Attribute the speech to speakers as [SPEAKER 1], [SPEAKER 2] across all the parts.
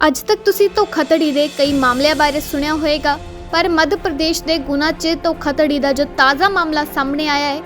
[SPEAKER 1] ਅੱਜ ਤੱਕ ਤੁਸੀਂ ਧੋਖਾਧੜੀ ਦੇ ਕਈ ਮਾਮਲਿਆਂ ਬਾਰੇ ਸੁਣਿਆ ਹੋਵੇਗਾ, ਪਰ ਮੱਧ ਪ੍ਰਦੇਸ਼ ਦੇ ਗੁਨਾ 'ਚ ਧੋਖਾਧੜੀ ਦਾ ਜੋ ਤਾਜ਼ਾ ਮਾਮਲਾ ਸਾਹਮਣੇ ਆਇਆ ਹੈ,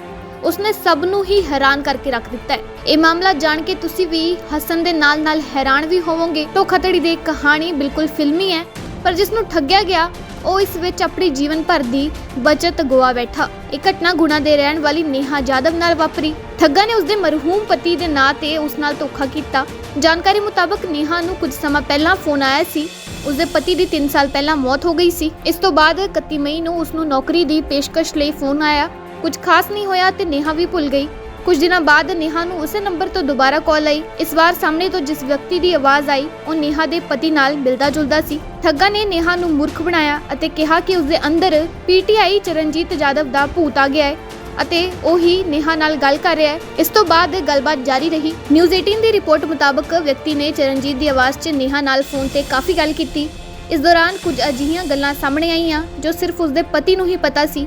[SPEAKER 1] ਉਸਨੇ ਸਭ ਨੂੰ ਹੀ ਹੈਰਾਨ ਕਰਕੇ ਰੱਖ ਦਿੱਤਾ ਹੈ। ਇਹ ਮਾਮਲਾ ਜਾਣ ਕੇ ਤੁਸੀਂ ਵੀ ਹੱਸਣ ਦੇ ਨਾਲ-ਨਾਲ ਹੈਰਾਨ ਵੀ ਹੋਵੋਗੇ। ਧੋਖਾਧੜੀ ਦੀ ਕਹਾਣੀ ਬਿਲਕੁਲ ਫਿਲਮੀ ਹੈ, ਪਰ ਜਿਸ ਨੂੰ ਠੱਗਿਆ ਗਿਆ ਉਹ ਇਸ ਵਿੱਚ ਆਪਣੀ ਜੀਵਨ ਭਰ ਦੀ ਬਚਤ ਗਵਾ ਬੈਠਾ। ਇਹ ਘਟਨਾ ਗੁਨਾ ਦੇ ਰਹਿਣ ਵਾਲੀ ਨੇਹਾ ਜਾਦਵ ਨਾਲ ਵਾਪਰੀ। ਠੱਗਾ ਨੇ ਉਸਦੇ ਮਰਹੂਮ ਪਤੀ ਦੇ ਨਾਂ ਤੇ ਉਸ ਨਾਲ ਧੋਖਾ ਕੀਤਾ। ਜਾਣਕਾਰੀ ਮੁਤਾਬਕ ਨੇਹਾ ਨੂੰ ਕੁਝ ਸਮਾਂ ਪਹਿਲਾਂ ਫੋਨ ਆਇਆ ਸੀ। ਉਸਦੇ ਪਤੀ ਦੀ 3 ਸਾਲ ਪਹਿਲਾਂ ਮੌਤ ਹੋ ਗਈ ਸੀ। ਇਸ ਤੋਂ ਬਾਅਦ 31 ਮਈ ਨੂੰ ਉਸ ਨੂੰ ਨੌਕਰੀ ਦੀ ਪੇਸ਼ਕਸ਼ ਲਈ ਫੋਨ ਆਇਆ। ਕੁਝ ਖਾਸ ਨਹੀਂ ਹੋਇਆ ਤੇ ਨੇਹਾ ਵੀ ਭੁੱਲ ਗਈ। ਕੁਝ ਦਿਨਾਂ ਬਾਅਦ ਨੇਹਾ ਨੂੰ ਉਸੇ ਨੰਬਰ ਤੋਂ ਦੁਬਾਰਾ ਕਾਲ ਆਈ। ਇਸ ਵਾਰ ਸਾਹਮਣੇ ਤੋਂ ਜਿਸ ਵਿਅਕਤੀ ਦੀ ਆਵਾਜ਼ ਆਈ, ਉਹ ਨੇਹਾ ਦੇ ਪਤੀ ਨਾਲ ਮਿਲਦਾ ਜੁਲਦਾ ਸੀ। ਠੱਗਾ ਨੇ ਨੇਹਾ ਨੂੰ ਮੂਰਖ ਬਣਾਇਆ ਅਤੇ ਕਿਹਾ ਕਿ ਉਸਦੇ ਅੰਦਰ ਪੀਟੀਆਈ ਚਰਨਜੀਤ ਜਾਦਵ ਦਾ ਭੂਤ ਆ ਗਿਆ ਹੈ ਅਤੇ ਉਹ ਹੀ ਨੇਹਾ ਨਾਲ ਗੱਲ ਕਰ ਰਿਹਾ ਹੈ। ਇਸ ਤੋਂ ਬਾਅਦ ਗੱਲਬਾਤ ਜਾਰੀ ਰਹੀ। ਨਿਊਜ਼ 18 ਦੀ ਰਿਪੋਰਟ ਮੁਤਾਬਕ ਵਿਅਕਤੀ ਨੇ ਚਰਨਜੀਤ ਦੀ ਆਵਾਜ਼ 'ਚ ਨੇਹਾ ਨਾਲ ਫੋਨ ਤੇ ਕਾਫੀ ਗੱਲ ਕੀਤੀ। ਇਸ ਦੌਰਾਨ ਕੁਝ ਅਜਿਹੀਆਂ ਗੱਲਾਂ ਸਾਹਮਣੇ ਆਈਆਂ ਜੋ ਸਿਰਫ ਉਸਦੇ ਪਤੀ ਨੂੰ ਹੀ ਪਤਾ ਸੀ।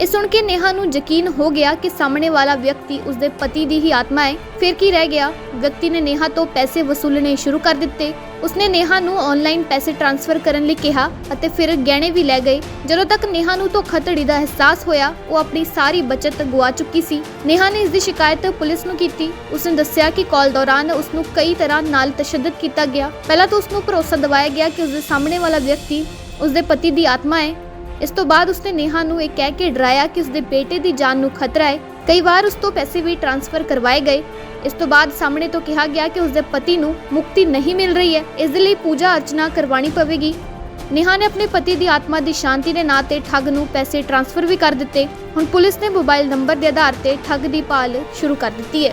[SPEAKER 1] ਇਹ ਸੁਣ ਕੇ ਨੇਹਾ ਨੂੰ ਯਕੀਨ ਹੋ ਗਿਆ ਕਿ ਸਾਹਮਣੇ ਵਾਲਾ ਵਿਅਕਤੀ ਉਸਦੇ ਪਤੀ ਦੀ ਹੀ ਆਤਮਾ ਹੈ। ਫਿਰ ਕੀ ਰਹਿ ਗਿਆ? ਵਿਅਕਤੀ ਨੇ ਨੇਹਾ ਤੋਂ ਪੈਸੇ ਵਸੂਲਣੇ ਸ਼ੁਰੂ ਕਰ ਦਿੱਤੇ। ਉਸਨੇ ਨੇਹਾ ਨੂੰ ਆਨਲਾਈਨ ਪੈਸੇ ਟ੍ਰਾਂਸਫਰ ਕਰਨ ਲਈ ਕਿਹਾ ਅਤੇ ਫਿਰ ਗਹਿਣੇ ਵੀ ਲੈ ਗਏ। ਜਦੋਂ ਤੱਕ ਨੇਹਾ ਨੂੰ ਧੋਖਾਧੜੀ ਦਾ ਅਹਿਸਾਸ ਹੋਇਆ, ਉਹ ਆਪਣੀ ਸਾਰੀ ਬਚਤ ਗਵਾ ਚੁੱਕੀ ਸੀ। ਨੇਹਾ ਨੇ ਇਸ ਦੀ ਸ਼ਿਕਾਇਤ ਪੁਲਿਸ ਨੂੰ ਕੀਤੀ। ਉਸਨੇ ਦੱਸਿਆ ਕਿ ਕਾਲ ਦੌਰਾਨ ਉਸ ਨੂੰ ਕਈ ਤਰ੍ਹਾਂ ਨਾਲ ਤਸ਼ੱਦਦ ਕੀਤਾ ਗਿਆ। ਪਹਿਲਾਂ ਤਾਂ ਉਸ ਨੂੰ ਭਰੋਸਾ ਦਿਵਾਇਆ ਗਿਆ ਕਿ ਉਸਦੇ ਸਾਹਮਣੇ ਵਾਲਾ ਵਿਅਕਤੀ ਉਸਦੇ ਪਤੀ ਦੀ ਆਤਮਾ ਹੈ। ਇਸ ਤੋਂ ਬਾਅਦ ਉਸਨੇ ਨੇਹਾ ਨੂੰ ਇਹ ਕਹਿ ਕੇ ਡਰਾਇਆ ਕਿ ਉਸਦੇ ਬੇਟੇ ਦੀ ਜਾਨ ਨੂੰ ਖਤਰਾ ਹੈ। ਕਈ ਵਾਰ ਉਸ ਤੋਂ ਪੈਸੇ ਵੀ ਟ੍ਰਾਂਸਫਰ ਕਰਵਾਏ ਗਏ। ਇਸ ਤੋਂ ਬਾਅਦ ਸਾਹਮਣੇ ਤੋਂ ਕਿਹਾ ਗਿਆ ਕਿ ਉਸਦੇ ਪਤੀ ਨੂੰ ਮੁਕਤੀ ਨਹੀਂ ਮਿਲ ਰਹੀ ਹੈ। ਇਸ ਦੇ ਲਈ ਪੂਜਾ ਅਰਚਨਾ ਕਰਵਾਣੀ ਪਵੇਗੀ। ਨੇਹਾ ਨੇ ਆਪਣੇ ਪਤੀ ਦੀ ਆਤਮਾ ਦੀ ਸ਼ਾਂਤੀ ਦੇ ਨਾਂ ਤੇ ਠੱਗ ਨੂੰ ਪੈਸੇ ਟ੍ਰਾਂਸਫਰ ਵੀ ਕਰ ਦਿੱਤੇ। ਹੁਣ ਪੁਲਿਸ ਨੇ ਮੋਬਾਈਲ ਨੰਬਰ ਦੇ ਆਧਾਰ ਤੇ ਠੱਗ ਦੀ ਭਾਲ ਸ਼ੁਰੂ ਕਰ ਦਿੱਤੀ ਹੈ।